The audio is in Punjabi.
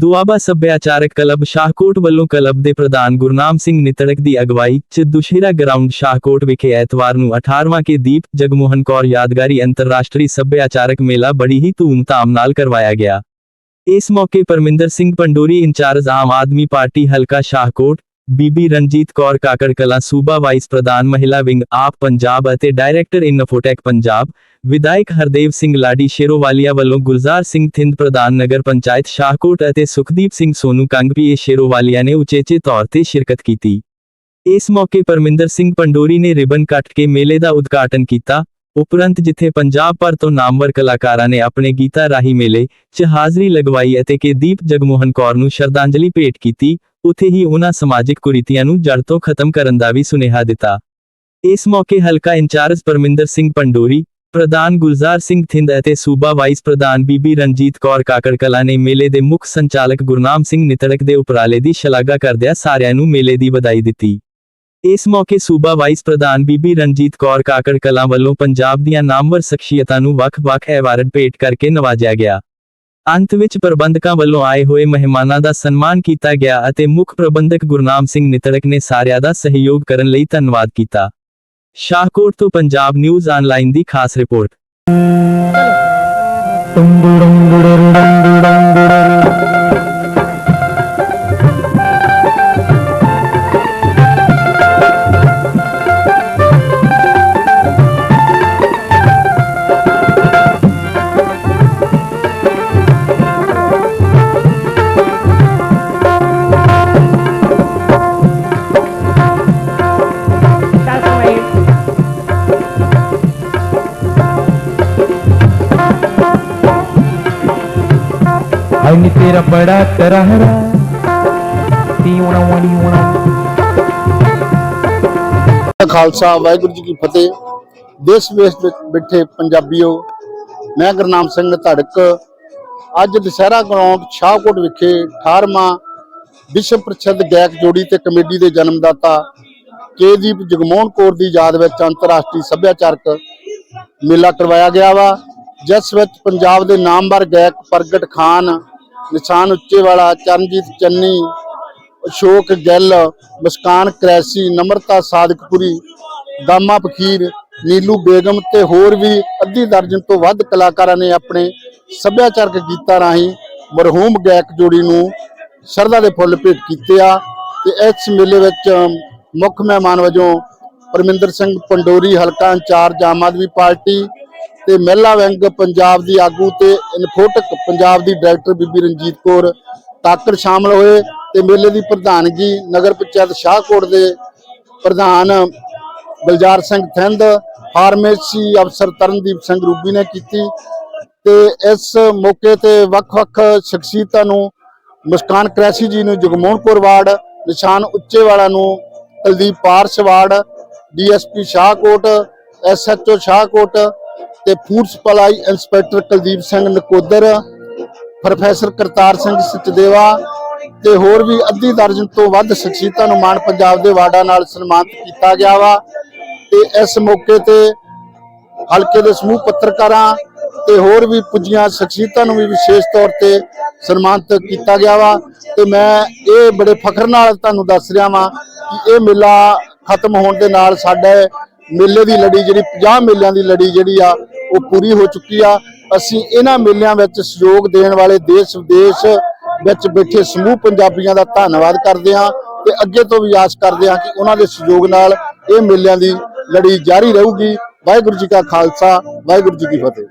ਦੁਆਬਾ ਸੱਭਿਆਚਾਰਕ ਕਲੱਬ ਸ਼ਾਹਕੋਟ ਵੱਲੋਂ ਕਲੱਬ ਦੇ ਪ੍ਰਧਾਨ ਗੁਰਨਾਮ ਸਿੰਘ ਨਿਤੜਕ ਦੀ ਅਗਵਾਈ 'ਚ ਦੁਸ਼ਹਿਰਾ ਗਰਾਊਂਡ ਸ਼ਾਹਕੋਟ ਵਿਖੇ ਐਤਵਾਰ ਨੂੰ 18ਵਾਂ ਕੇ ਦੀਪ ਜਗਮੋਹਨ ਕੌਰ ਯਾਦਗਾਰੀ ਅੰਤਰਰਾਸ਼ਟਰੀ ਸੱਭਿਆਚਾਰਕ ਮੇਲਾ ਬੜੀ ਹੀ ਧੂਮ-ਧਾਮ ਨਾਲ ਕਰਵਾਇਆ ਗਿਆ। ਇਸ ਮੌਕੇ Parminder Singh Pandori in charge Aam Aadmi party ਹਲਕਾ ਸ਼ਾਹਕੋਟ ਬੀਬੀ ਰਣਜੀਤ ਕੌਰ ਕਾਕੜ ਕਲਾਂ ਸੂਬਾ ਵਾਈਸ ਪ੍ਰਧਾਨ ਮਹਿਲਾ ਵਿੰਗ ਆਪ ਪੰਜਾਬ ਅਤੇ ਡਾਇਰੈਕਟਰ ਇਨਫੋਟੈਕ ਪੰਜਾਬ, ਵਿਧਾਇਕ ਹਰਦੇਵ ਸਿੰਘ ਲਾਡੀ ਸ਼ੇਰੋਵਾਲੀਆ ਵੱਲੋਂ ਗੁਲਜ਼ਾਰ ਸਿੰਘ ਥਿੰਦ ਪ੍ਰਧਾਨ ਨਗਰ ਪੰਚਾਇਤ ਸ਼ਾਹਕੋਟ ਅਤੇ ਸੁਖਦੀਪ ਸਿੰਘ ਸੋਨੂ ਕੰਗਪੀਏ ਸ਼ੇਰੋਵਾਲੀਆ ਨੇ ਉਚੇਚੇ ਤੌਰ ਤੇ ਸ਼ਿਰਕਤ ਕੀਤੀ। ਇਸ ਮੌਕੇ ਪਰਮਿੰਦਰ ਸਿੰਘ ਪੰਡੋਰੀ ਨੇ ਰਿਬਨ ਕੱਟ ਕੇ ਮੇਲੇ ਦਾ ਉਦਘਾਟਨ ਕੀਤਾ। ਉਪਰੰਤ ਜਿੱਥੇ ਪੰਜਾਬ ਭਰ ਤੋਂ ਨਾਮਵਰ ਕਲਾਕਾਰਾਂ ਨੇ ਆਪਣੇ ਗੀਤਾਂ ਰਾਹੀਂ ਮੇਲੇ 'ਚ ਹਾਜ਼ਰੀ ਲਗਵਾਈ ਅਤੇ ਕੇ ਦੀਪ ਜਗਮੋਹਨ ਕੌਰ ਨੂੰ ਸ਼ਰਧਾਂਜਲੀ ਭੇਟ ਕੀਤੀ, ਉਥੇ ਹੀ ਉਹਨਾਂ ਸਮਾਜਿਕ ਕੁਰੀਤੀਆਂ ਨੂੰ ਜੜ ਤੋਂ ਖਤਮ ਕਰਨ ਦਾ ਵੀ ਸੁਨੇਹਾ ਦਿੱਤਾ। ਇਸ ਮੌਕੇ ਹਲਕਾ ਇੰਚਾਰਜ ਪਰਮਿੰਦਰ ਸਿੰਘ ਪੰਡੋਰੀ, ਪ੍ਰਧਾਨ ਗੁਲਜ਼ਾਰ ਸਿੰਘ ਥਿੰਦ ਅਤੇ ਸੂਬਾ ਵਾਈਸ ਪ੍ਰਧਾਨ ਬੀਬੀ ਰਣਜੀਤ ਕੌਰ ਕਾਕੜ ਕਲਾ ਨੇ ਮੇਲੇ ਦੇ ਮੁੱਖ ਸੰਚਾਲਕ ਗੁਰਨਾਮ ਸਿੰਘ ਨਿਤੜਕ ਦੇ ਉਪਰਾਲੇ ਦੀ ਸ਼ਲਾਘਾ ਕਰਦਿਆਂ ਸਾਰਿਆਂ ਨੂੰ ਮੇਲੇ ਦੀ ਵਧਾਈ ਦਿੱਤੀ। ਇਸ ਮੌਕੇ ਸੂਬਾ ਵਾਈਸ ਪ੍ਰਧਾਨ ਬੀਬੀ ਰਣਜੀਤ ਕੌਰ ਕਾਕੜ ਕਲਾਂ ਵੱਲੋਂ ਪੰਜਾਬ ਦੀਆਂ ਨਾਮਵਰ ਸ਼ਖਸੀਅਤਾਂ ਨੂੰ ਵੱਖ-ਵੱਖ ਐਵਾਰਡ ਭੇਟ ਕਰਕੇ ਨਵਾਜਿਆ ਗਿਆ। ਅੰਤ ਵਿੱਚ ਪ੍ਰਬੰਧਕਾਂ ਵੱਲੋਂ ਆਏ ਹੋਏ ਮਹਿਮਾਨਾਂ ਦਾ ਸਨਮਾਨ ਕੀਤਾ ਗਿਆ ਅਤੇ ਮੁੱਖ ਪ੍ਰਬੰਧਕ ਗੁਰਨਾਮ ਸਿੰਘ ਨਿਤੜਕ ਨੇ ਸਾਰਿਆਂ ਦਾ ਸਹਿਯੋਗ ਕਰਨ ਲਈ ਧੰਨਵਾਦ ਕੀਤਾ। ਸ਼ਾਹਕੋਟ ਤੋਂ ਪੰਜਾਬ ਨਿਊਜ਼ ਆਨਲਾਈਨ ਦੀ ਖਾਸ ਰਿਪੋਰਟ। ਹਾਏ ਨੀ ਤੇਰਾ ਬੜਾ ਕਰਹਰਾ ਟੀਉਣਾ ਵਣੀ ਵਣਾ ਖਾਲਸਾ, ਵਾਹਿਗੁਰੂ ਜੀ ਕੀ ਫਤਿਹ। ਦੇਸ਼ ਵਿਦੇਸ਼ ਵਿੱਚ ਬੈਠੇ ਪੰਜਾਬੀਓ, ਮੈਂ ਗੁਰਨਾਮ ਸਿੰਘ ਧੜਕ। ਅੱਜ ਦੁਸਹਿਰਾ ਗਰਾਊਂਡ ਸ਼ਾਹਕੋਟ ਵਿਖੇ 18ਵਾਂ ਵਿਸ਼ਵ ਪ੍ਰਸਿੱਧ ਗਾਇਕ ਜੋੜੀ ਤੇ ਕਮੇਡੀ ਦੇ ਜਨਮਦਾਤਾ ਕੇਦੀਪ ਜਗਮੋਹਨ ਕੌਰ ਦੀ ਯਾਦ ਵਿੱਚ ਅੰਤਰਰਾਸ਼ਟਰੀ ਸੱਭਿਆਚਾਰਕ ਮੇਲਾ ਕਰਵਾਇਆ ਗਿਆ ਵਾ। ਜਿਸ ਵਿੱਚ ਪੰਜਾਬ ਦੇ ਨਾਮਵਰ ਗਾਇਕ ਪ੍ਰਗਟ ਖਾਨ ਨਿਸ਼ਾਨ ਉੱਚੇ ਵਾਲਾ, ਚਰਨਜੀਤ ਚੰਨੀ, ਅਸ਼ੋਕ ਗਿੱਲ, ਮਸਕਾਨ ਕ੍ਰੈਸੀ, ਨਮਰਤਾ ਸਾਦਕਪੁਰੀ, ਦਾਮਾ ਫਕੀਰ, ਨੀਲੂ ਬੇਗਮ ਤੇ ਹੋਰ ਵੀ ਅੱਧੀ ਦਰਜਨ ਤੋਂ ਵੱਧ ਕਲਾਕਾਰਾਂ ਨੇ ਆਪਣੇ ਸੱਭਿਆਚਾਰਕ ਗੀਤਾਂ ਰਾਹੀਂ ਮਰਹੂਮ ਗਾਇਕ ਜੋੜੀ ਨੂੰ ਸ਼ਰਧਾ ਦੇ ਫੁੱਲ ਭੇਟ ਕੀਤੇ ਆ ਤੇ ਇਸ ਮੇਲੇ ਵਿੱਚ ਮੁੱਖ ਮਹਿਮਾਨ ਵਜੋਂ ਪਰਮਿੰਦਰ ਸਿੰਘ ਪੰਡੋਰੀ, ਹਲਕਾ ਇੰਚਾਰਜ, ਆਮ ਆਦਮੀ ਪਾਰਟੀ ਤੇ ਮਹਿਲਾ ਵਿੰਗ ਪੰਜਾਬ ਦੀ ਆਗੂ ਤੇ ਇਨਫੋਟਕ ਪੰਜਾਬ ਦੀ ਡਾਇਰੈਕਟਰ ਬੀਬੀ ਰਣਜੀਤ ਕੌਰ ਤਾਕਰ ਸ਼ਾਮਲ ਹੋਏ ਤੇ ਮੇਲੇ ਦੀ ਪ੍ਰਧਾਨਗੀ ਨਗਰ ਪੰਚਾਇਤ ਸ਼ਾਹਕੋਟ ਦੇ ਪ੍ਰਧਾਨ ਬਲਜਾਰ ਸਿੰਘ ਥਿੰਦ, ਫਾਰਮੇਸੀ ਅਫਸਰ ਤਰਨਦੀਪ ਸਿੰਘ ਰੂਬੀ ਨੇ ਕੀਤੀ ਤੇ ਇਸ ਮੌਕੇ ਤੇ ਵੱਖ-ਵੱਖ ਸ਼ਖਸੀਅਤਾਂ ਨੂੰ ਮੁਸਕਾਨ ਕ੍ਰੈਸੀ ਜੀ ਨੂੰ ਜਗਮੋਹਨ ਕੌਰ ਅਵਾਰਡ ਨਿਸ਼ਾਨ ਉੱਚੇਵਾਲਾ ਨੂੰ Kuldeep Paras award DSP Shahkot, SHO Shahkot ਤੇ food supply inspector Kuldeep Singh Nakodar, professor Kartar Singh Sachdeva ਤੇ ਹੋਰ ਵੀ ਅੱਧੀ ਦਰਜਨ ਤੋਂ ਵੱਧ ਸ਼ਖਸੀਅਤਾਂ ਨੂੰ ਮਾਣ ਪੰਜਾਬ ਦੇ ਵਾਰਡਾਂ ਨਾਲ ਸਨਮਾਨਿਤ ਕੀਤਾ ਗਿਆ ਵਾ ਤੇ ਇਸ ਮੌਕੇ ਤੇ ਹਲਕੇ ਦੇ ਸਮੂਹ ਪੱਤਰਕਾਰਾਂ ਤੇ ਹੋਰ ਵੀ ਪੁੱਜੀਆਂ ਸ਼ਖਸੀਅਤਾਂ ਨੂੰ ਵੀ ਵਿਸ਼ੇਸ਼ ਤੌਰ ਤੇ ਸਨਮਾਨਿਤ ਕੀਤਾ ਗਿਆ ਵਾ ਤੇ ਮੈਂ ਇਹ ਬੜੇ ਫਖਰ ਨਾਲ ਤੁਹਾਨੂੰ ਦੱਸ ਰਿਹਾ ਵਾਂ ਕਿ ਇਹ ਮੇਲਾ ਖਤਮ ਹੋਣ ਦੇ ਨਾਲ ਸਾਡੇ ਮੇਲੇ ਦੀ ਲੜੀ ਜਿਹੜੀ 50 ਮੇਲਿਆਂ ਦੀ ਲੜੀ ਜਿਹੜੀ ਆ, ਉਹ ਪੂਰੀ ਹੋ ਚੁੱਕੀ ਆ। ਅਸੀਂ ਇਹਨਾਂ ਮੇਲਿਆਂ ਵਿੱਚ ਸਹਿਯੋਗ ਦੇਣ ਵਾਲੇ ਦੇਸ਼ ਵਿਦੇਸ਼ ਵਿੱਚ ਬੈਠੇ ਸਮੂਹ ਪੰਜਾਬੀਆਂ ਦਾ ਧੰਨਵਾਦ ਕਰਦੇ ਹਾਂ ਤੇ ਅੱਗੇ ਤੋਂ ਵੀ ਆਸ ਕਰਦੇ ਹਾਂ ਕਿ ਉਹਨਾਂ ਦੇ ਸਹਿਯੋਗ ਨਾਲ ਇਹ ਮੇਲਿਆਂ ਦੀ ਲੜੀ ਜਾਰੀ ਰਹੂਗੀ। ਵਾਹਿਗੁਰੂ ਜੀ ਕਾ ਖਾਲਸਾ, ਵਾਹਿਗੁਰੂ ਜੀ ਕੀ ਫਤਿਹ।